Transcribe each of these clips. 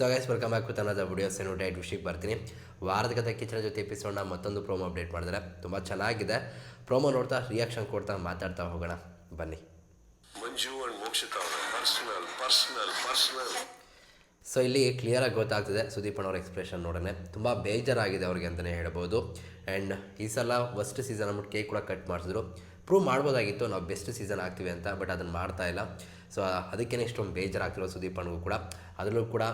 So guys welcome back with ಅನ್ನೋದ videos ಏನು diet ವಿಷಯಕ್ಕೆ ಬರ್ತೀನಿ. ವಾರದ ಕಥೆ ಕಿಚನ ಜೊತೆ ಎಪಿಸೋಡ್ನ ಮತ್ತೊಂದು ಪ್ರೋಮೋ ಅಪ್ಡೇಟ್ ಮಾಡಿದ್ರೆ ತುಂಬ ಚೆನ್ನಾಗಿದೆ. ಪ್ರೋಮೋ ನೋಡ್ತಾ ರಿಯಾಕ್ಷನ್ ಕೊಡ್ತಾ ಮಾತಾಡ್ತಾ ಹೋಗೋಣ. ಬನ್ನಿ. Manju personal personal personal so ಇಲ್ಲಿ ಕ್ಲಿಯರಾಗಿ ಗೊತ್ತಾಗ್ತಿದೆ. ಸುದೀಪ್ ಅವರ ಎಕ್ಸ್ಪ್ರೆಷನ್ ನೋಡೋಣ. ತುಂಬ ಬೇಜಾರಾಗಿದೆ ಅವ್ರಿಗೆ ಅಂತಲೇ ಹೇಳ್ಬೋದು. ಆ್ಯಂಡ್ ಈ ಸಲ ಫಸ್ಟ್ ಸೀಸನ್ ಅಂದ್ಬಿಟ್ಟು ಕೇಕ್ ಕೂಡ ಕಟ್ ಮಾಡಿಸಿದ್ರು. ಪ್ರೂವ್ ಮಾಡ್ಬೋದಾಗಿತ್ತು. ನಾವು ಬೆಸ್ಟ್ ಸೀಸನ್ ಆಗ್ತೀವಿ ಅಂತ ಬಟ್ ಅದನ್ನು ಮಾಡ್ತಾ ಇಲ್ಲ. ಸೊ ಅದಕ್ಕೇ ಇಷ್ಟೊಂದು ಬೇಜಾರಾಗ್ತಿರೋ ಸುದೀಪ್ ಅಣ್ಣಗೂ ಕೂಡ. ಅದರಲ್ಲೂ ಕೂಡ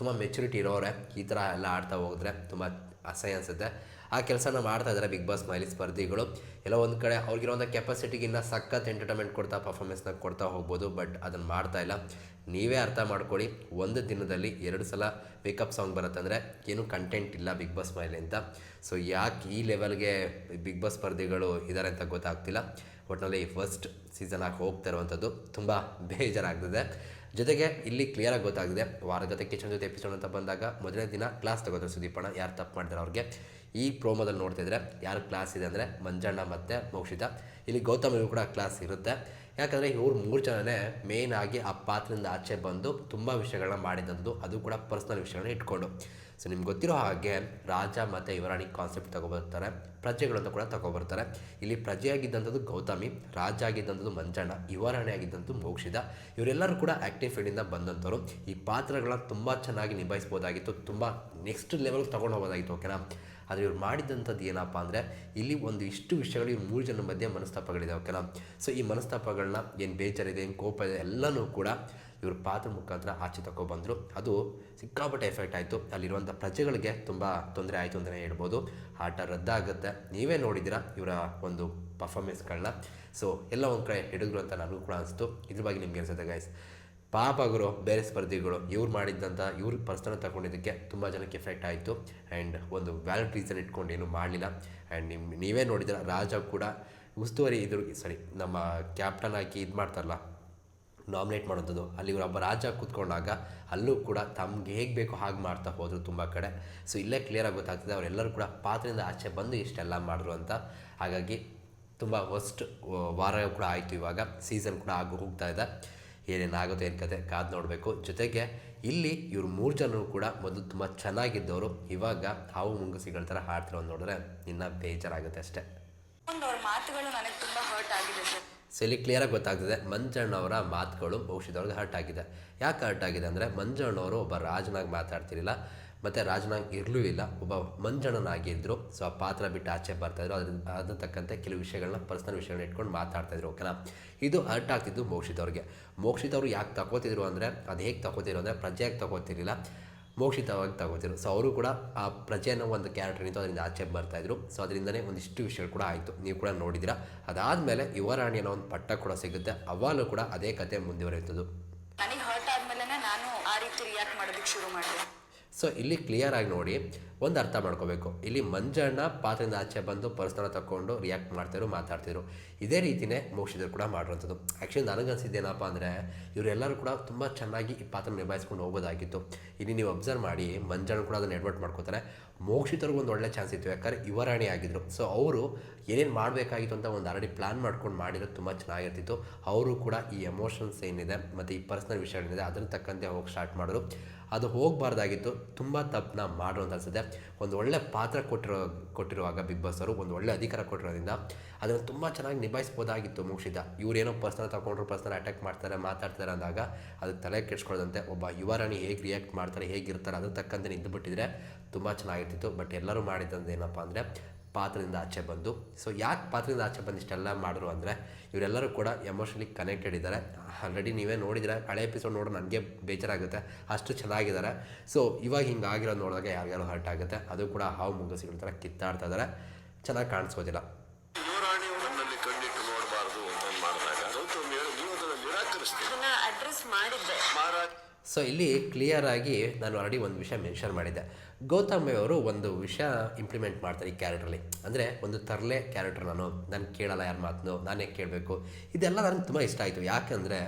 ತುಂಬ ಮೆಚುರಿಟಿ ಇರೋರೆ ಈ ಥರ ಎಲ್ಲ ಆಡ್ತಾ ಹೋದ್ರೆ ತುಂಬ ಅಸಹ್ಯ ಅನಿಸುತ್ತೆ. ಆ ಕೆಲಸನ ಮಾಡ್ತಾ ಇದ್ದಾರೆ ಬಿಗ್ ಬಾಸ್ ಮೈಲಿ ಸ್ಪರ್ಧಿಗಳು. ಎಲ್ಲ ಒಂದು ಕಡೆ ಅವ್ರಿಗಿರೋಂಥ ಕೆಪಾಸಿಟಿಗೆ ಇನ್ನೂ ಸಖತ್ ಎಂಟರ್ಟೈನ್ಮೆಂಟ್ ಕೊಡ್ತಾ ಪರ್ಫಾರ್ಮೆನ್ಸ್ನ ಕೊಡ್ತಾ ಹೋಗ್ಬೋದು ಬಟ್ ಅದನ್ನು ಮಾಡ್ತಾ ಇಲ್ಲ. ನೀವೇ ಅರ್ಥ ಮಾಡ್ಕೊಳ್ಳಿ, ಒಂದು ದಿನದಲ್ಲಿ ಎರಡು ಸಲ ವೇಕಪ್ ಸಾಂಗ್ ಬರುತ್ತಂದರೆ ಏನು ಕಂಟೆಂಟ್ ಇಲ್ಲ ಬಿಗ್ ಬಾಸ್ ಮೈಲಿ ಅಂತ. ಸೊ ಯಾಕೆ ಈ ಲೆವೆಲ್ಗೆ ಬಿಗ್ ಬಾಸ್ ಸ್ಪರ್ಧಿಗಳು ಇದ್ದಾರೆ ಅಂತ ಗೊತ್ತಾಗ್ತಿಲ್ಲ. ಒಟ್ಟಿನಲ್ಲಿ ಫಸ್ಟ್ ಸೀಸನ್ ಆಗಿ ಹೋಗ್ತಾ ಇರುವಂಥದ್ದು ತುಂಬ ಬೇಜಾರಾಗ್ತದೆ. ಜೊತೆಗೆ ಇಲ್ಲಿ ಕ್ಲಿಯರಾಗಿ ಗೊತ್ತಾಗಿದೆ. ವಾರದ ಜೊತೆ ಕಿಚನ್ ಜೊತೆ ಎಪಿಸೋಡ್ ಅಂತ ಬಂದಾಗ ಮೊದಲನೇ ದಿನ ಕ್ಲಾಸ್ ತಗೋತಾರೆ ಸುದೀಪಣ್ಣ. ಯಾರು ತಪ್ಪು ಮಾಡ್ತಾರೆ ಅವ್ರಿಗೆ? ಈ ಪ್ರೋಮೋದಲ್ಲಿ ನೋಡ್ತಿದ್ರೆ ಯಾರು ಕ್ಲಾಸ್ ಇದೆ ಅಂದರೆ ಮಂಜಣ್ಣ ಮತ್ತು ಮೋಕ್ಷಿತ. ಇಲ್ಲಿ ಗೌತಮಿಗೂ ಕೂಡ ಕ್ಲಾಸ್ ಇರುತ್ತೆ. ಯಾಕಂದರೆ ಇವ್ರು ಮೂರು ಜನನೇ ಮೇಯ್ನ್ ಆಗಿ ಆ ಪಾತ್ರದಿಂದ ಆಚೆ ಬಂದು ತುಂಬ ವಿಷಯಗಳನ್ನ ಮಾಡಿದಂಥದ್ದು ಅದು ಕೂಡ ಪರ್ಸ್ನಲ್ ವಿಷಯಗಳನ್ನ ಇಟ್ಕೊಂಡು. ಸೊ ನಿಮ್ಗೆ ಗೊತ್ತಿರೋ ಹಾಗೆ ರಾಜ ಮತ್ತು ಯುವರಾಣಿ ಕಾನ್ಸೆಪ್ಟ್ ತಗೊಬರ್ತಾರೆ. ಪ್ರಜೆಗಳನ್ನು ಕೂಡ ತಗೊಬರ್ತಾರೆ. ಇಲ್ಲಿ ಪ್ರಜೆಯಾಗಿದ್ದಂಥದ್ದು ಗೌತಮಿ, ರಾಜ ಆಗಿದ್ದಂಥದ್ದು ಮಂಜಣ್ಣ, ಯುವರಾಣಿ ಆಗಿದ್ದಂಥದ್ದು ಮೋಕ್ಷಿದ. ಇವರೆಲ್ಲರೂ ಕೂಡ ಆ್ಯಕ್ಟಿವ್ ಫೀಲ್ಡಿಂದ ಬಂದಂಥವ್ರು. ಈ ಪಾತ್ರಗಳನ್ನ ತುಂಬ ಚೆನ್ನಾಗಿ ನಿಭಾಯಿಸ್ಬೋದಾಗಿತ್ತು. ತುಂಬ ನೆಕ್ಸ್ಟ್ ಲೆವೆಲ್ಗೆ ತೊಗೊಂಡು ಹೋಗೋದಾಗಿತ್ತು ಓಕೆನಾ ಆದರೆ ಇವ್ರು ಮಾಡಿದಂಥದ್ದು ಏನಪ್ಪ ಅಂದರೆ, ಇಲ್ಲಿ ಒಂದು ಇಷ್ಟು ವಿಷಯಗಳು ಇವ್ರು ಮೂರು ಜನ ಮಧ್ಯೆ ಮನಸ್ತಾಪಗಳಿದೆ ಓಕೆನಾ ಸೊ ಈ ಮನಸ್ತಾಪಗಳನ್ನ ಏನು ಬೇಜಾರಿದೆ, ಏನು ಕೋಪ ಇದೆ, ಎಲ್ಲನೂ ಕೂಡ ಇವ್ರ ಪಾತ್ರ ಮುಖಾಂತರ ಆಚೆ ತಗೊಬಂದರು ಅದು ಸಿಕ್ಕಾಪಟ್ಟೆ ಎಫೆಕ್ಟ್ ಆಯಿತು. ಅಲ್ಲಿರುವಂಥ ಪ್ರಜೆಗಳಿಗೆ ತುಂಬ ತೊಂದರೆ ಆಯಿತು ಅಂತಲೇ ಹೇಳ್ಬೋದು. ಆಟ ರದ್ದಾಗುತ್ತೆ. ನೀವೇ ನೋಡಿದ್ದೀರಾ ಇವರ ಒಂದು ಪರ್ಫಾರ್ಮೆನ್ಸ್ಗಳನ್ನ ಸೊ ಎಲ್ಲ ಒಂದು ಕಡೆ ಹಿಡಿದ್ರು ಅಂತ ನನಗೂ ಕೂಡ ಅನಿಸ್ತು. ಇದ್ರ ಬಗ್ಗೆ ನಿಮ್ಗೆ ಅನಿಸುತ್ತೆ ಗೈಸ್ ಪಾಪಗಳು ಬೇರೆ ಸ್ಪರ್ಧಿಗಳು, ಇವ್ರು ಮಾಡಿದ್ದಂಥ ಇವ್ರ ಪರ್ಸನ ತಗೊಂಡಿದ್ದಕ್ಕೆ ತುಂಬ ಜನಕ್ಕೆ ಎಫೆಕ್ಟ್ ಆಯಿತು. ಆ್ಯಂಡ್ ಒಂದು ವ್ಯಾಲಿಡ್ ರೀಸನ್ ಇಟ್ಕೊಂಡು ಏನೂ ಮಾಡಲಿಲ್ಲ. ಆ್ಯಂಡ್ ನಿಮ್ಮ ನೀವೇ ನೋಡಿದ್ರೆ ರಾಜ ಕೂಡ ಉಸ್ತುವಾರಿ ಇದ್ರು. ಸಾರಿ ನಮ್ಮ ಕ್ಯಾಪ್ಟನ್ ಹಾಕಿ ಇದು ಮಾಡ್ತಾರಲ್ಲ ನಾಮಿನೇಟ್ ಮಾಡೋದು ಅಲ್ಲಿ ಒಬ್ಬ ರಾಜ ಕೂತ್ಕೊಂಡಾಗ ಅಲ್ಲೂ ಕೂಡ ತಮ್ಗೆ ಹೇಗೆ ಬೇಕೋ ಹಾಗೆ ಮಾಡ್ತಾ ಹೋದರು ತುಂಬ ಕಡೆ. ಸೊ ಇಲ್ಲೇ ಕ್ಲಿಯರಾಗಿ ಗೊತ್ತಾಗ್ತದೆ. ಅವರೆಲ್ಲರೂ ಕೂಡ ಪಾತ್ರದಿಂದ ಆಚೆ ಬಂದು ಇಷ್ಟೆಲ್ಲ ಮಾಡಿದ್ರು ಅಂತ. ಹಾಗಾಗಿ ತುಂಬ ಫಸ್ಟ್ ವಾರ ಕೂಡ ಆಯಿತು ಇವಾಗ. ಸೀಸನ್ ಕೂಡ ಆಗಿ ಹೋಗ್ತಾ ಇದೆ. ಏನೇನಾಗುತ್ತೆ ಏನು ಕತೆ ಕಾದು ನೋಡಬೇಕು. ಜೊತೆಗೆ ಇಲ್ಲಿ ಇವರು ಮೂರು ಜನರು ಕೂಡ ಮೊದಲು ತುಂಬ ಚೆನ್ನಾಗಿದ್ದವರು. ಇವಾಗ ಹಾವು ಮುಂಗುಸಿಗಳ ಥರ ಹಾಡ್ತಿರೋ ನೋಡಿದ್ರೆ ಇನ್ನೂ ಬೇಜಾರಾಗುತ್ತೆ ಅಷ್ಟೇ. ಅವ್ರ ಮಾತುಗಳು ನನಗೆ ತುಂಬ ಹರ್ಟ್ ಆಗಿದೆ ಸರ್. ಇಲ್ಲಿ ಕ್ಲಿಯರಾಗಿ ಗೊತ್ತಾಗ್ತದೆ. ಮಂಜಣ್ಣವರ ಮಾತುಗಳು ಭವಿಷ್ಯದವ್ರಿಗೆ ಹರ್ಟ್ ಆಗಿದೆ. ಯಾಕೆ ಹರ್ಟ್ ಆಗಿದೆ ಅಂದರೆ ಮಂಜಣ್ಣವರು ಒಬ್ಬ ರಾಜನಾಗಿ ಮಾತಾಡ್ತಿರಲಿಲ್ಲ, ಮತ್ತು ರಾಜನಾಗಿ ಇರಲೂ ಇಲ್ಲ. ಒಬ್ಬ ಮಂಜಣ್ಣನಾಗಿದ್ದರು ಸೊ ಆ ಪಾತ್ರ ಬಿಟ್ಟು ಆಚೆ ಬರ್ತಾಯಿದ್ರು ಅದ್ರ ಅದ್ರ ತಕ್ಕಂತೆ ಕೆಲವು ವಿಷಯಗಳನ್ನ ಪರ್ಸನಲ್ ವಿಷಯಗಳನ್ನ ಇಟ್ಕೊಂಡು ಮಾತಾಡ್ತಾಯಿದ್ರು ಓಕೆನಾ? ಇದು ಹರ್ಟ್ ಆಗ್ತಿದ್ದು ಮೋಕ್ಷಿತವ್ರಿಗೆ ಮೋಕ್ಷಿತವ್ರು ಯಾಕೆ ತಗೋತಿದ್ರು ಅಂದರೆ, ಅದು ಹೇಗೆ ತಗೋತಿದ್ರು ಅಂದರೆ ಪ್ರಜೆಯಾಗಿ ತಗೋತಿರಲಿಲ್ಲ ಮೋಕ್ಷಿತವಾಗಿ ತಗೋತಿದ್ರು ಸೊ ಅವರು ಕೂಡ ಆ ಪ್ರಜೆ ಅನ್ನೋ ಒಂದು ಕ್ಯಾರೆಕ್ಟರ್ ನಿಂತು ಅದರಿಂದ ಆಚೆ ಬರ್ತಾಯಿದ್ರು. ಸೊ ಅದರಿಂದನೇ ಒಂದಿಷ್ಟು ವಿಷಯಗಳು ಕೂಡ ಆಯಿತು. ನೀವು ಕೂಡ ನೋಡಿದಿರ ಅದಾದಮೇಲೆ ಯುವರಾಣಿ ಅನ್ನೋ ಒಂದು ಪಟ್ಟ ಕೂಡ ಸಿಗುತ್ತೆ. ಅವಾಗಲೂ ಕೂಡ ಅದೇ ಕತೆ ಮುಂದುವರಿಯುತ್ತದೆ ನನಗೆ ಹರ್ಟ್ ಆದ್ಮೇಲೆ ನಾನು ಆ ರೀತಿ ರಿಯಾಕ್ಟ್ ಮಾಡೋದಕ್ಕೆ ಶುರು ಮಾಡಿದೆ ಸೊ ಇಲ್ಲಿ ಕ್ಲಿಯರ್ ಆಗಿ ನೋಡಿ, ಒಂದು ಅರ್ಥ ಮಾಡ್ಕೋಬೇಕು. ಇಲ್ಲಿ ಮಂಜಣ್ಣ ಪಾತ್ರದಿಂದ ಆಚೆ ಬಂದು ಪರ್ಸನಲ್ ತಗೊಂಡು ರಿಯಾಕ್ಟ್ ಮಾಡ್ತಿದ್ರು, ಮಾತಾಡ್ತಿದ್ರು. ಇದೇ ರೀತಿಯೇ ಮೋಕ್ಷಿತರು ಕೂಡ ಮಾಡಿರೋಂಥದ್ದು. ಆ್ಯಕ್ಚುಲಿ ನನಗನ್ಸಿದ್ದೇನಪ್ಪ ಅಂದರೆ, ಇವರೆಲ್ಲರೂ ಕೂಡ ತುಂಬ ಚೆನ್ನಾಗಿ ಈ ಪಾತ್ರ ನಿಭಾಯಿಸ್ಕೊಂಡು ಹೋಗೋದಾಗಿತ್ತು. ಇಲ್ಲಿ ನೀವು ಅಬ್ಸರ್ವ್ ಮಾಡಿ, ಮಂಜಣ್ಣ ಕೂಡ ಅದನ್ನು ಎಡ್ವರ್ಟ್ ಮಾಡ್ಕೋತಾರೆ. ಮೋಕ್ಷಿತರಿಗೂ ಒಂದು ಒಳ್ಳೆ ಚಾನ್ಸ್ ಇತ್ತು, ಯಾಕಂದರೆ ಯುವರಾಣಿ ಆಗಿದ್ರು. ಸೊ ಅವರು ಏನೇನು ಮಾಡಬೇಕಾಗಿತ್ತು ಅಂತ ಒಂದು ಆಲ್ರೆಡಿ ಪ್ಲ್ಯಾನ್ ಮಾಡ್ಕೊಂಡು ಮಾಡಿರೋದು ತುಂಬ ಚೆನ್ನಾಗಿರ್ತಿತ್ತು. ಅವರು ಕೂಡ ಈ ಎಮೋಷನ್ಸ್ ಏನಿದೆ, ಮತ್ತು ಈ ಪರ್ಸ್ನಲ್ ವಿಷಯ ಏನಿದೆ ಅದನ್ನು ತಕ್ಕಂತೆ ಹೋಗಿ ಸ್ಟಾರ್ಟ್ ಮಾಡಿದ್ರು. ಅದು ಹೋಗಬಾರ್ದಾಗಿತ್ತು. ತುಂಬ ತಪ್ಪನ್ನ ಮಾಡೋ ಅಂತ ಅನ್ಸುತ್ತೆ. ಒಂದು ಒಳ್ಳೆ ಪಾತ್ರ ಕೊಟ್ಟಿರೋ, ಕೊಟ್ಟಿರುವಾಗ ಬಿಗ್ ಬಾಸ್ ಅವರು, ಒಂದು ಒಳ್ಳೆ ಅಧಿಕಾರ ಕೊಟ್ಟಿರೋದ್ರಿಂದ ಅದನ್ನು ತುಂಬ ಚೆನ್ನಾಗಿ ನಿಭಾಯಿಸ್ಬೋದಾಗಿತ್ತು ಮೋಕ್ಷಿತ ಇವರೇನೋ ಪರ್ಸ್ನಲ್ ತಗೊಂಡ್ರು, ಪರ್ಸನಲ್ ಅಟ್ಯಾಕ್ ಮಾಡ್ತಾರೆ, ಮಾತಾಡ್ತಾರೆ ಅಂದಾಗ ಅದು ತಲೆ ಕೆಡ್ಸ್ಕೊಳ್ಳೋದಂತೆ ಒಬ್ಬ ಯುವರಾಣಿ ಹೇಗೆ ರಿಯಾಕ್ಟ್ ಮಾಡ್ತಾರೆ ಹೇಗಿರ್ತಾರೆ ಅದ್ರ ತಕ್ಕಂತೆ ನಿಂತುಬಿಟ್ಟಿದ್ರೆ ತುಂಬ ಚೆನ್ನಾಗಿರ್ತಿತ್ತು. ಬಟ್ ಎಲ್ಲರೂ ಮಾಡಿದ್ದಂದು ಏನಪ್ಪ ಅಂದರೆ ಪಾತ್ರದಿಂದ ಆಚೆ ಬಂದು. ಸೊ ಯಾಕೆ ಪಾತ್ರದಿಂದ ಆಚೆ ಬಂದು ಇಷ್ಟೆಲ್ಲ ಮಾಡಿದ್ರು ಅಂದರೆ ಇವರೆಲ್ಲರೂ ಕೂಡ ಎಮೋಷನಲಿ ಕನೆಕ್ಟೆಡ್ ಇದ್ದಾರೆ. ಆಲ್ರೆಡಿ ನೀವೇ ನೋಡಿದರೆ ಹಳೆ ಎಪಿಸೋಡ್ ನೋಡೋ ನನಗೆ ಬೇಜಾರಾಗುತ್ತೆ ಅಷ್ಟು ಚೆನ್ನಾಗಿದ್ದಾರೆ. ಸೊ ಇವಾಗ ಹಿಂಗೆ ಆಗಿರೋದು ನೋಡಿದಾಗ ಯಾರಿಗಾರು ಹರ್ಟ್ ಆಗುತ್ತೆ ಅದು ಕೂಡ ಹಾವು ಮುಂಗಸಿಗಳ ಥರ ಕಿತ್ತಾಡ್ತಾ ಇದ್ದಾರೆ. ಚೆನ್ನಾಗಿ ಕಾಣಿಸೋದಿಲ್ಲ ಸೊ ಇಲ್ಲಿ ಕ್ಲಿಯರ್ ಆಗಿ ನಾನು ಆಲ್ರೆಡಿ ಒಂದು ವಿಷಯ ಮೆನ್ಷನ್ ಮಾಡಿದ್ದೆ. ಗೌತಮಿ ಅವರು ಒಂದು ವಿಷಯ ಇಂಪ್ಲಿಮೆಂಟ್ ಮಾಡ್ತಾರೆ ಈ ಕ್ಯಾರೆಕ್ಟ್ರಲ್ಲಿ ಅಂದರೆ ಒಂದು ತರಲೆ ಕ್ಯಾರೆಕ್ಟರ್ ನಾನು. ನಾನು ಕೇಳಲ್ಲ ಯಾರ ಮಾತನ್ನು ನಾನೇ ಕೇಳಬೇಕು. ಇದೆಲ್ಲ ನನಗೆ ತುಂಬ ಇಷ್ಟ ಆಯಿತು. ಯಾಕಂದರೆ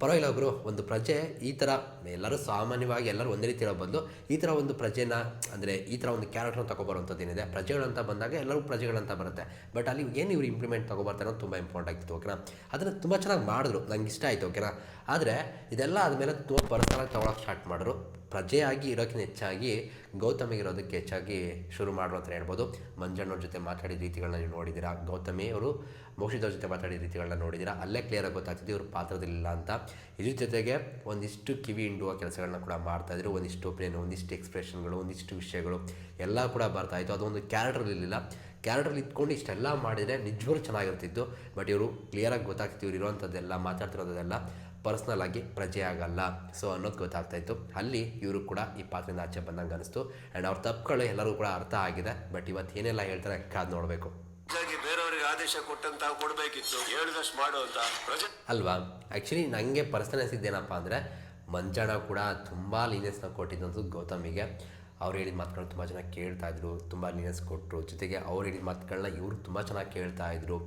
ಪರವಾಗಿಲ್ಲ ಒಬ್ಬರು ಒಂದು ಪ್ರಜೆ ಈ ಥರ ಎಲ್ಲರೂ ಸಾಮಾನ್ಯವಾಗಿ ಎಲ್ಲರೂ ಒಂದೇ ರೀತಿ ಇರೋ ಬದಲು ಈ ಥರ ಒಂದು ಪ್ರಜೆನ, ಅಂದರೆ ಈ ಥರ ಒಂದು ಕ್ಯಾರೆಕ್ಟರ್ನ ತಗೊಬರುವಂಥದ್ದು ಏನಿದೆ. ಪ್ರಜೆಗಳಂತ ಬಂದಾಗ ಎಲ್ಲರೂ ಪ್ರಜೆಗಳಂತ ಬರುತ್ತೆ. ಬಟ್ ಅಲ್ಲಿ ಏನು ಇವರು ಇಂಪ್ಲಿಮೆಂಟ್ ತಗೊಬರ್ತಾರೆ ಅನ್ನೋದು ತುಂಬ ಇಂಪಾರ್ಟೆಂಟ್ ಆಗ್ತಿತ್ತು ಓಕೆನಾ ಅದನ್ನು ತುಂಬ ಚೆನ್ನಾಗಿ ಮಾಡಿದ್ರು. ನಂಗೆ ಇಷ್ಟ ಆಯಿತು ಓಕೆನಾ ಆದರೆ ಇದೆಲ್ಲ ಆದಮೇಲೆ ತುಂಬ ಪರ್ಸನಾಗಿ ತೊಗೊಳಕ್ಕೆ ಸ್ಟಾರ್ಟ್ ಮಾಡಿದ್ರು. ಪ್ರಜೆಯಾಗಿ, ಇರೋಕ್ಕಿಂತ ಹೆಚ್ಚಾಗಿ ಗೌತಮಿಗೆ ಇರೋದಕ್ಕೆ ಹೆಚ್ಚಾಗಿ ಶುರು ಮಾಡುವ ಅಂತ ಹೇಳ್ಬೋದು. ಮಂಜಣ್ಣವ್ರ ಜೊತೆ ಮಾತಾಡಿದ ರೀತಿಗಳನ್ನ ನೀವು ನೋಡಿದ್ದೀರಾ? ಗೌತಮಿ ಅವರು ಮೋಕ್ಷಿತವ್ರ ಜೊತೆ ಮಾತಾಡಿದ ರೀತಿಗಳನ್ನ ನೋಡಿದ್ದೀರಾ? ಅಲ್ಲೇ ಕ್ಲಿಯರಾಗಿ ಗೊತ್ತಾಗ್ತಿದೆ ಇವರು ಪಾತ್ರದಲ್ಲಿಲ್ಲ ಅಂತ. ಇದ್ರ ಜೊತೆಗೆ ಒಂದಿಷ್ಟು ಕಿವಿ ಹಿಂಡುವ ಕೆಲಸಗಳನ್ನ ಕೂಡ ಮಾಡ್ತಾಯಿದ್ರು ಒಂದಿಷ್ಟು ಒಪಿನಿಯನ್ ಒಂದಿಷ್ಟು ಎಕ್ಸ್ಪ್ರೆಷನ್ಗಳು ಒಂದಿಷ್ಟು ವಿಷಯಗಳು ಎಲ್ಲ ಕೂಡ ಬರ್ತಾಯಿತ್ತು ಅದೊಂದು ಕ್ಯಾರೆಕ್ಟರ್ ಇರಲಿಲ್ಲ. ಕ್ಯಾರೆಕ್ಟರ್ ಇಟ್ಕೊಂಡು ಇಷ್ಟೆಲ್ಲ ಮಾಡಿದರೆ ನಿಜವಾಗ್ಲೂ ಚೆನ್ನಾಗಿರ್ತಿತ್ತು. ಬಟ್ ಇವರು ಕ್ಲಿಯರಾಗಿ ಗೊತ್ತಾಗ್ತಿತ್ತು ಇವ್ರು ಇರೋವಂಥದ್ದೆಲ್ಲ ಮಾತಾಡ್ತಿರೋದೆಲ್ಲ. ಪರ್ಸ್ನಲ್ ಆಗಿ ಪ್ರಜೆ ಆಗಲ್ಲ. ಸೊ ಅನ್ನೋದು ಗೊತ್ತಾಗ್ತಾ ಇತ್ತು. ಅಲ್ಲಿ ಇವರು ಕೂಡ ಈ ಪಾತ್ರದಿಂದ ಆಚೆ ಬಂದಂಗೆ ಅನಿಸ್ತು ಆ್ಯಂಡ್ ಅವ್ರ ತಪ್ಪುಗಳು ಎಲ್ಲರೂ ಕೂಡ ಅರ್ಥ ಆಗಿದೆ. ಬಟ್ ಇವತ್ತು ಏನೆಲ್ಲ ಹೇಳ್ತಾರೆ ಕಾದು ನೋಡಬೇಕು. ಬೇರೆಯವರಿಗೆ ಆದೇಶ ಕೊಟ್ಟಂತ ಕೊಡಬೇಕಿತ್ತು. ಹೇಳಿದಷ್ಟು ಮಾಡು ಅಂತ ಅಲ್ವಾ? ಆ್ಯಕ್ಚುಲಿ ನನಗೆ ಪರ್ಸನಲ್ ಅನಿಸಿದ್ದೇನಪ್ಪ ಅಂದರೆ ಮಂಜಣ್ಣ ಕೂಡ ತುಂಬ ಲೀನಿಯಸ್ನ ಕೊಟ್ಟಿದ್ದಂಥದ್ದು ಗೌತಮಿಗೆ. ಅವ್ರು ಹೇಳಿದ ಮಾತುಗಳನ್ನ ತುಂಬ ಚೆನ್ನಾಗಿ ಕೇಳ್ತಾ ಇದ್ರು. ತುಂಬ ಲೀನಿಯಸ್ ಕೊಟ್ಟರು ಜೊತೆಗೆ ಅವ್ರು ಹೇಳಿದ ಮಾತುಗಳನ್ನ ಇವರು ತುಂಬ ಚೆನ್ನಾಗಿ ಕೇಳ್ತಾ ಇದ್ರು.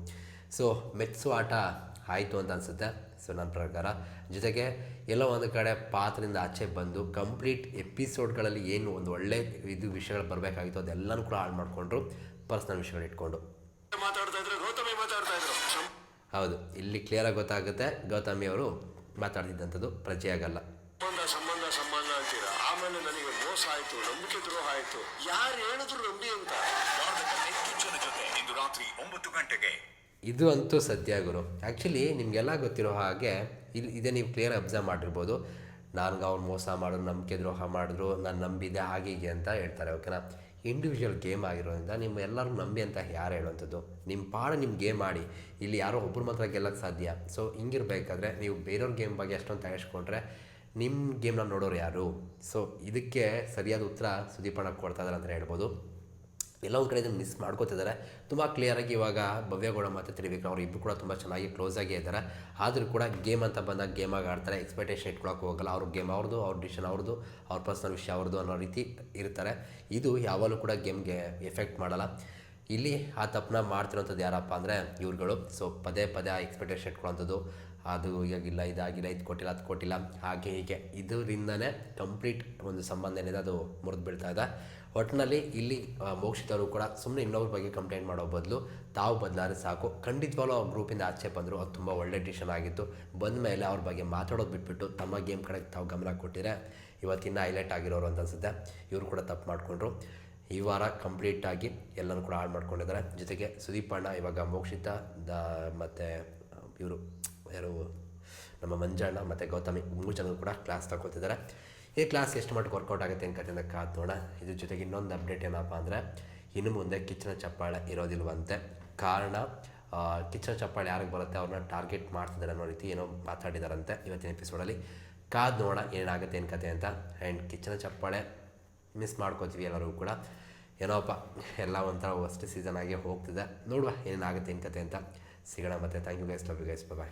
ಸೊ ಮೆಚ್ಚು ಆಟ ಆಯಿತು ಅಂತ ಅನಿಸುತ್ತೆ. ಸೊ ನನ್ನ ಪ್ರಕಾರ. ಜೊತೆಗೆ ಎಲ್ಲೋ ಒಂದು ಕಡೆ ಪಾತ್ರದಿಂದ ಆಚೆ ಬಂದು ಕಂಪ್ಲೀಟ್ ಎಪಿಸೋಡ್ಗಳಲ್ಲಿ ಏನು ಒಂದು ಒಳ್ಳೆ ಇದು ವಿಷಯಗಳು ಬರಬೇಕಾಗಿತ್ತು ಅದೆಲ್ಲನೂ ಕೂಡ ಹಾಳು ಮಾಡಿಕೊಂಡ್ರು. ಪರ್ಸ್ನಲ್ ವಿಷಯಗಳು ಇಟ್ಕೊಂಡು. ಹೌದು ಇಲ್ಲಿ ಕ್ಲಿಯರಾಗಿ ಗೊತ್ತಾಗುತ್ತೆ ಗೌತಮಿ ಅವರು ಮಾತಾಡ್ತಿದ್ದಂಥದ್ದು ಪ್ರಜೆ ಆಗಲ್ಲ. ಸಂಬಂಧ ಸಂಬಂಧ ಅಂತೀರಾ? ಆಮೇಲೆ ನನಗೆ ಮೋಸ ಆಯ್ತು ನಂಬಿಕೆ ದ್ರೋಹ ಆಯ್ತು. ಯಾರು ಹೇಳಿದ್ರು ನಂಬಿ ಅಂತ? ಜೊತೆ ಇಂದು ರಾತ್ರಿ ಒಂಬತ್ತು ಗಂಟೆಗೆ ಇದು ಅಂತೂ ಸತ್ಯ ಗುರು. ಆ್ಯಕ್ಚುಲಿ ನಿಮಗೆಲ್ಲ ಗೊತ್ತಿರೋ ಹಾಗೆ ಇಲ್ಲಿ ಇದೇ ನೀವು ಕ್ಲಿಯರ್ ಅಬ್ಸರ್ವ್ ಮಾಡಿರ್ಬೋದು. ನನಗೆ ಅವ್ರು ಮೋಸ ಮಾಡಿದ್ರು, ನಂಬಿಕೆ ದ್ರೋಹ ಮಾಡಿದ್ರು, ನಾನು ನಂಬಿದೆ, ಹಾಗೆ ಹೀಗೆ ಅಂತ ಹೇಳ್ತಾರೆ ಓಕೆನಾ ಇಂಡಿವಿಜುವಲ್ ಗೇಮ್ ಆಗಿರೋದ್ರಿಂದ ನಿಮ್ಮ ಎಲ್ಲರೂ ನಂಬಿ ಅಂತ ಯಾರು ಹೇಳುವಂಥದ್ದು ನಿಮ್ಮ ಪಾಡ ನಿಮ್ಮ ಗೇಮ್ ಆಡಿ. ಇಲ್ಲಿ ಯಾರೋ ಒಬ್ಬರು ಮಾತ್ರ ಗೆಲ್ಲಕ್ಕೆ ಸಾಧ್ಯ. ಸೊ ಹಿಂಗಿರ್ಬೇಕಾದ್ರೆ ನೀವು ಬೇರೆಯವ್ರ ಗೇಮ್ ಬಗ್ಗೆ ಅಷ್ಟೊಂದು ತಯಾರಿಸ್ಕೊಂಡ್ರೆ ನಿಮ್ಮ ಗೇಮ್ನ ನೋಡೋರು ಯಾರು? ಸೊ ಇದಕ್ಕೆ ಸರಿಯಾದ ಉತ್ತರ ಸುದೀಪಣ್ಣ ಕೊಡ್ತಾ ಇದ್ದಾರೆ ಅಂತ ಹೇಳ್ಬೋದು. ಎಲ್ಲ ಒಂದು ಕಡೆ ಇದನ್ನು ಮಿಸ್ ಮಾಡ್ಕೋತಿದ್ದಾರೆ ತುಂಬ ಕ್ಲಿಯರಾಗಿ ಇವಾಗ ಭವ್ಯಗೌಡ ಮತ್ತು ತ್ರಿವಿಕ್ರಮ್ ಅವರು ಇಬ್ಬರು ಕೂಡ ತುಂಬ ಚೆನ್ನಾಗಿ ಕ್ಲೋಸ್ ಆಗೇ ಇದ್ದಾರೆ. ಆದರೂ ಕೂಡ ಗೇಮ್ ಅಂತ ಬಂದಾಗ ಗೇಮಾಗಿ ಆಡ್ತಾರೆ. ಎಕ್ಸ್ಪೆಕ್ಟೇಷನ್ ಇಟ್ಕೊಳಕ್ಕೆ ಹೋಗಲ್ಲ. ಅವ್ರ ಗೇಮ್ ಅವ್ರದ್ದು ಅವ್ರ ಡಿಸಿಷನ್ ಅವ್ರದ್ದು ಅವ್ರ ಪರ್ಸ್ನಲ್ ವಿಷಯ ಅವ್ರದ್ದು ಅನ್ನೋ ರೀತಿ ಇರ್ತಾರೆ. ಇದು ಯಾವಾಗಲೂ ಕೂಡ ಗೇಮ್ಗೆ ಎಫೆಕ್ಟ್ ಮಾಡಲ್ಲ. ಇಲ್ಲಿ ಆ ತಪ್ಪನ್ನ ಮಾಡ್ತಿರೋಂಥದ್ದು ಯಾರಪ್ಪ ಅಂದರೆ ಇವ್ರುಗಳು. ಸೊ ಪದೇ ಪದೇ ಆ ಎಕ್ಸ್ಪೆಕ್ಟೇಷನ್ ಇಟ್ಕೊಳ್ಳೋಂಥದ್ದು ಅದು ಈಗಿಲ್ಲ ಇದಾಗಿಲ್ಲ, ಇದು ಕೊಟ್ಟಿಲ್ಲ, ಅದು ಕೊಟ್ಟಿಲ್ಲ, ಹಾಗೆ ಹೀಗೆ. ಇದರಿಂದನೇ ಕಂಪ್ಲೀಟ್ ಒಂದು ಸಂಬಂಧ ಏನಿದೆ, ಅದು ಮುರಿದು ಬೀಳ್ತಾ ಇದೆ. ಒಟ್ಟಿನಲ್ಲಿ ಇಲ್ಲಿ ಮೋಕ್ಷಿತರು ಕೂಡ ಸುಮ್ಮನೆ ಇನ್ನೊಬ್ಬರ ಬಗ್ಗೆ ಕಂಪ್ಲೇಂಟ್ ಮಾಡೋ ಬದಲು ತಾವು ಬದಲಾದ್ರೆ ಸಾಕು. ಖಂಡಿತವಾಗ್ಲೂ ಅವ್ರ ಗ್ರೂಪಿಂದ ಆಚೆ ಬಂದರು, ಅದು ತುಂಬ ಒಳ್ಳೆ ಡಿಸಿಷನ್ ಆಗಿತ್ತು. ಬಂದ ಮೇಲೆ ಅವ್ರ ಬಗ್ಗೆ ಮಾತಾಡೋದು ಬಿಟ್ಬಿಟ್ಟು ತಮ್ಮ ಗೇಮ್ ಕಡೆಗೆ ತಾವು ಗಮನ ಕೊಟ್ಟಿದ್ರೆ ಇವತ್ತಿನ ಹೈಲೈಟ್ ಆಗಿರೋರು ಅಂತ ಅನ್ಸುತ್ತೆ. ಇವರು ಕೂಡ ತಪ್ಪು ಮಾಡಿಕೊಂಡ್ರು. ಈ ವಾರ ಕಂಪ್ಲೀಟಾಗಿ ಎಲ್ಲನೂ ಕೂಡ ಹಾಳು ಮಾಡ್ಕೊಂಡಿದ್ದಾರೆ ಜೊತೆಗೆ ಸುದೀಪ್ ಅಣ್ಣ ಇವಾಗ ಮೋಕ್ಷಿತ, ದ, ಮತ್ತು, ಇವರು, ಯಾರು, ನಮ್ಮ ಮಂಜಣ್ಣ ಮತ್ತು ಗೌತಮಿ, ಮೂರು ಜನರು ಕೂಡ ಕ್ಲಾಸ್ ತಗೋತಿದ್ದಾರೆ ಈ ಕ್ಲಾಸ್ ಎಷ್ಟು ಮಟ್ಟಿಗೆ ವರ್ಕೌಟ್ ಆಗುತ್ತೆ ಅಂತ ಕಾದು ನೋಡ ಇದ್ರ ಜೊತೆಗೆ ಇನ್ನೊಂದು ಅಪ್ಡೇಟ್ ಏನಪ್ಪ ಅಂದರೆ, ಇನ್ನು ಮುಂದೆ ಕಿಚ್ಚನ ಚಪ್ಪಾಳೆ ಇರೋದಿಲ್ವಂತೆ. ಕಾರಣ ಕಿಚ್ಚನ ಚಪ್ಪಾಳೆ ಯಾರಿಗೆ ಬರುತ್ತೆ? ಅವ್ರನ್ನ ಟಾರ್ಗೆಟ್ ಮಾಡ್ತಿದ್ದಾರೆ ಅನ್ನೋ ರೀತಿ ಏನೋ ಮಾತಾಡಿದಾರಂತೆ ಇವತ್ತಿನ ಎಪಿಸೋಡಲ್ಲಿ ಕಾದು ನೋಡೋಣ ಏನಾಗುತ್ತೆ ಏನು ಕತೆ ಅಂತ. ಆ್ಯಂಡ್ ಕಿಚ್ಚನ ಚಪ್ಪಾಳೆ ಮಿಸ್ ಮಾಡ್ಕೋತೀವಿ ಎಲ್ಲರೂ ಕೂಡ. ಏನೋಪ್ಪ ಎಲ್ಲ ಒಂಥರ ಫಸ್ಟ್ ಸೀಸನ್ ಆಗಿ ಹೋಗ್ತಿದೆ. ನೋಡುವ ಏನಾಗುತ್ತೆ ಏನು ಕತೆ ಅಂತ. ಸಿಗೋಣ ಮತ್ತೆ. Thank you guys love you guys bye